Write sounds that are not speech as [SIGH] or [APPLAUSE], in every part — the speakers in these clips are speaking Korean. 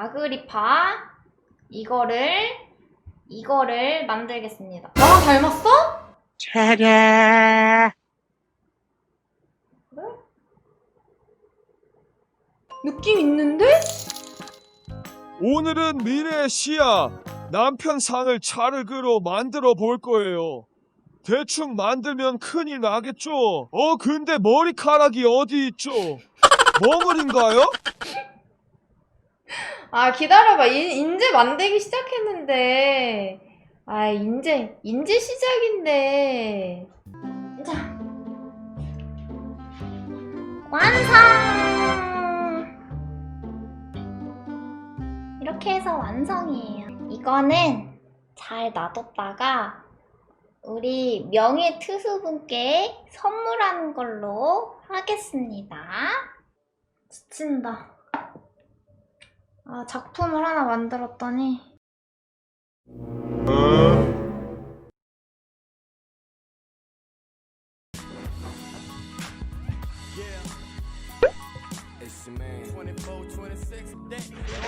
아그리파 이거를 이거를 만들겠습니다. 나랑 닮았어? 차례. 그래? 느낌 있는데? 오늘은 미래의 시야 남편 상을 차르그로 만들어 볼 거예요. 대충 만들면 큰일 나겠죠? 어, 근데 머리카락이 어디 있죠? 멍을인가요? [LAUGHS] 아 기다려봐 인, 인제 만들기 시작했는데 아 인제 인제 시작인데 자 완성 이렇게 해서 완성이에요 이거는 잘 놔뒀다가 우리 명예 투수분께 선물하는 걸로 하겠습니다. 지친다. 아, 작품을 하나 만들었더니.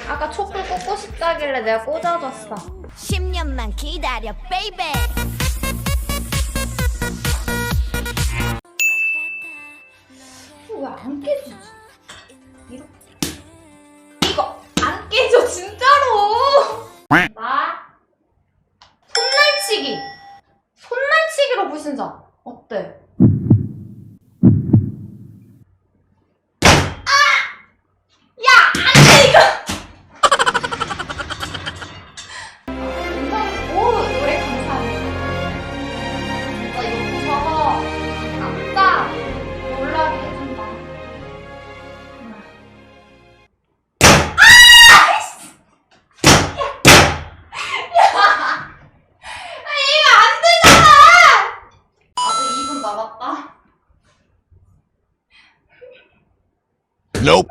아까 촛불 꽂고 싶다길래 내가 꽂아줬어. 10년만 기다려. 왜 안 깨지지? 이렇게. 이거 안 깨져 진짜로. 나 손날치기. 손날치기로 불신자. 어때? Nope.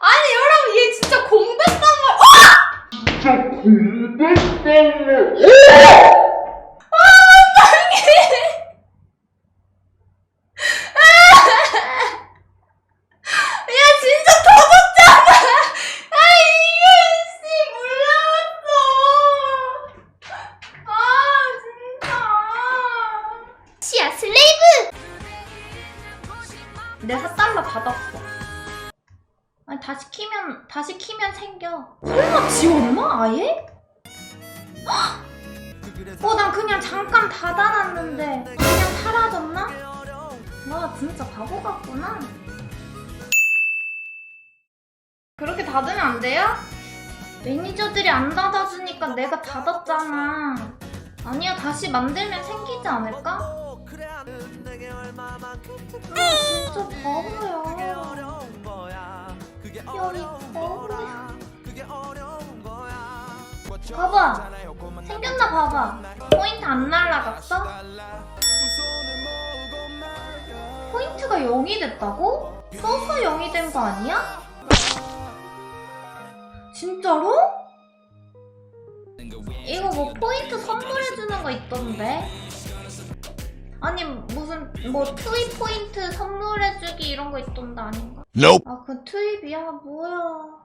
아니, 여러분, 얘 진짜 공백단 말. 야, 내 4달러 받았어. 아니, 다시 키면, 다시 키면 생겨. 설마 지웠나, 아예? 헉! 어, 난 그냥 잠깐 닫아놨는데, 그냥 사라졌나? 와, 진짜 바보 같구나. 그렇게 닫으면 안 돼요? 매니저들이 안 닫아주니까 내가 닫았잖아. 아니야, 다시 만들면 생기지 않을까? 아, 진짜 바보야. 여기 바보야. 봐봐. 생겼나 봐봐. 포인트 안 날라갔어? 포인트가 0이 됐다고? 써서 0이 된 거 아니야? 진짜로? 이거 뭐 포인트 선물해주는 거 있던데? 아니 무슨 뭐 투입 포인트 선물해주기 이런 거 있던데 아닌가? Nope. 아그 투입이야 뭐야?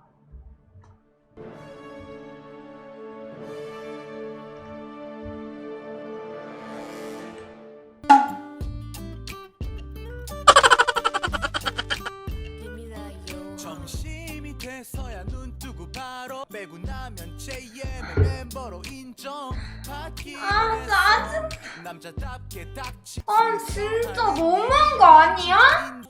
점심이 돼서야 눈 뜨고 바로 빼고 나면 JM의 멤버로 인정 받기 아 짜증. 아 진짜 너무한 거 아니야?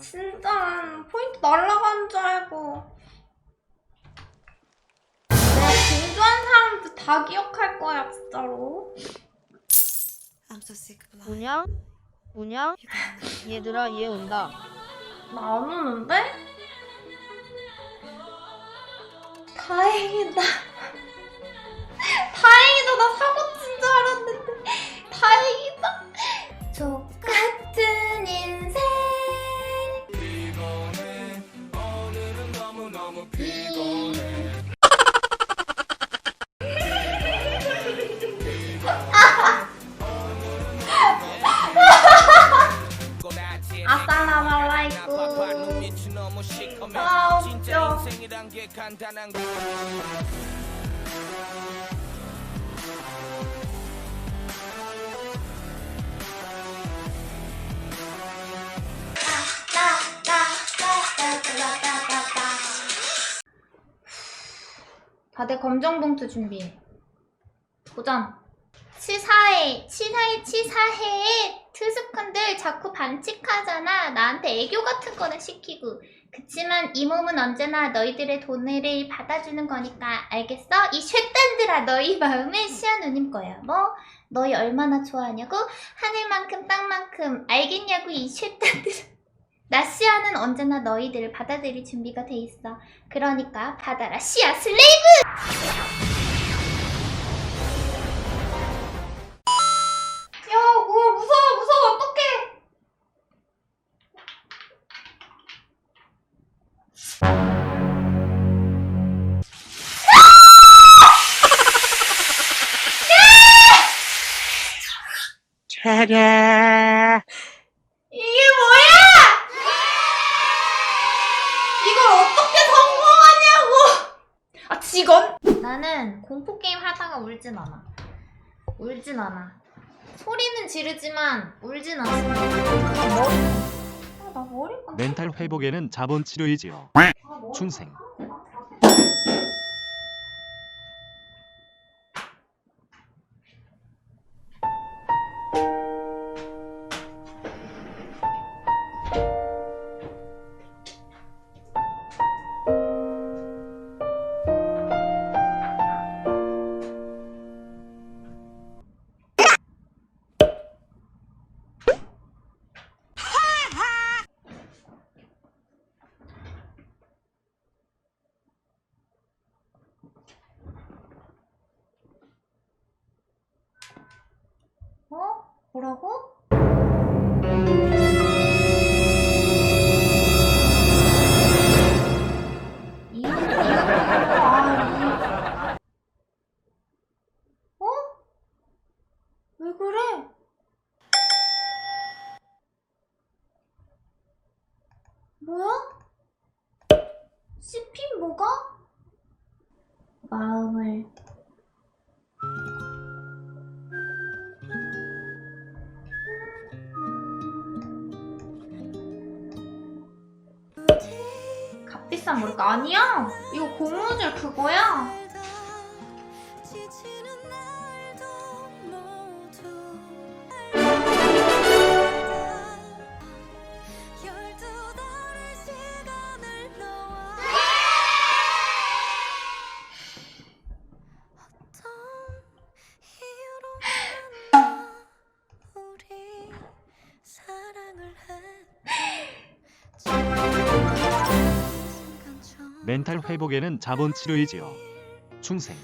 진짜 포인트 날라간 줄 알고 내가 공주한 사람들 다 기억할 거야 진짜로 우냐? 우냐? 얘들아 얘 온다. 나 안 오는데? 다행이다. 다행이다 나 사고 친 줄 알았는데 웃겨. 다들 검정 봉투 준비해. 도전. 치사해, 치사해, 치사해. 트스콘들 자꾸 반칙하잖아. 나한테 애교 같은 거는 시키고. 그치만 이 몸은 언제나 너희들의 돈을 받아주는 거니까 알겠어? 이 쇳단들아 너희 마음은 시아 누님 거야. 뭐? 너희 얼마나 좋아하냐고? 하늘만큼 땅만큼 알겠냐고 이 쇳단들. [LAUGHS] 나 시아는 언제나 너희들을 받아들일 준비가 돼 있어. 그러니까 받아라 시아 슬레이브! 차례. 이게 뭐야! 이걸 어떻게 성공하냐고! 아, 직원? 나는 공포 게임 하다가 울진 않아. 울진 않아. 소리는 지르지만 울진 않아. 머리. 아, 나 머리가. 멘탈 회복에는 자본 치료이지요. 아, 머리. 충생. 뭐라고? 아, 이. 어? 왜 그래? 뭐야? 씹힌 뭐가? 마음을 비싼 머리가 아니야. 이거 고무줄 그거야. 멘탈 회복에는 자본 치료이지요. 충생.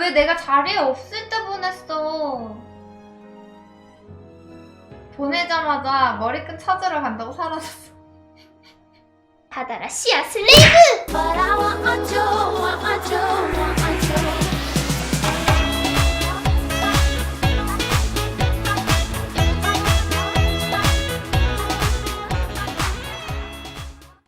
왜 내가 자리에 없을 때 보냈어? 보내자마자 머리끈 찾으러 간다고 사라졌어. 받아라 씨앗 슬레이브!